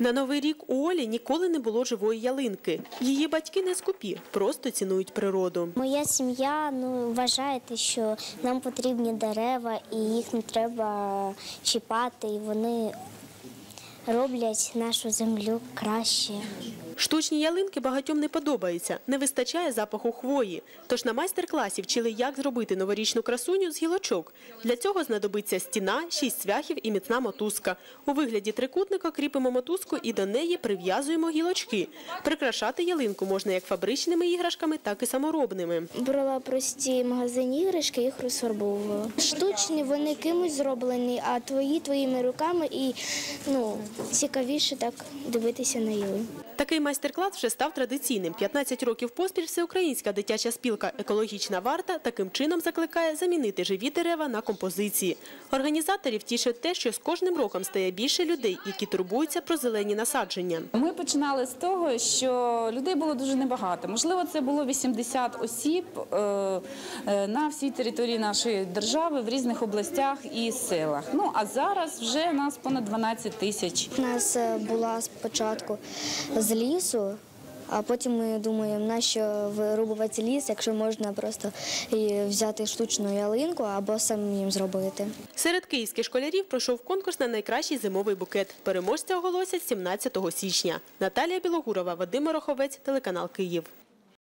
На новий рік у Олі ніколи не було живої ялинки. Її батьки не скупі, просто цінують природу. Моя сім'я ну, вважає, що нам потрібні дерева і їх не треба чіпати, і вони роблять нашу землю краще. Штучні ялинки багатьом не подобаються, не вистачає запаху хвої. Тож на майстер-класі вчили, як зробити новорічну красуню з гілочок. Для цього знадобиться стіна, шість цвяхів і міцна мотузка. У вигляді трикутника кріпимо мотузку і до неї прив'язуємо гілочки. Прикрашати ялинку можна як фабричними іграшками, так і саморобними. Брала прості магазинні іграшки, їх розфарбовувала. Штучні вони кимось зроблені, а твої твоїми руками і ну, цікавіше так дивитися на ялинку. Такий майстер-клас вже став традиційним. 15 років поспіль всеукраїнська дитяча спілка «Екологічна варта» таким чином закликає замінити живі дерева на композиції. Організаторів тішить те, що з кожним роком стає більше людей, які турбуються про зелені насадження. Ми починали з того, що людей було дуже небагато. Можливо, це було 80 осіб е, е, на всій території нашої держави в різних областях і селах. Ну а зараз вже нас понад 12 тисяч. У нас е, була спочатку з лісу, а потім ми думаємо, нащо вирубувати ліс, якщо можна просто взяти штучну ялинку або самим зробити. Серед київських школярів пройшов конкурс на найкращий зимовий букет. Переможця оголосять 17 січня. Наталія Білогурова, Вадим Мороховець, телеканал Київ.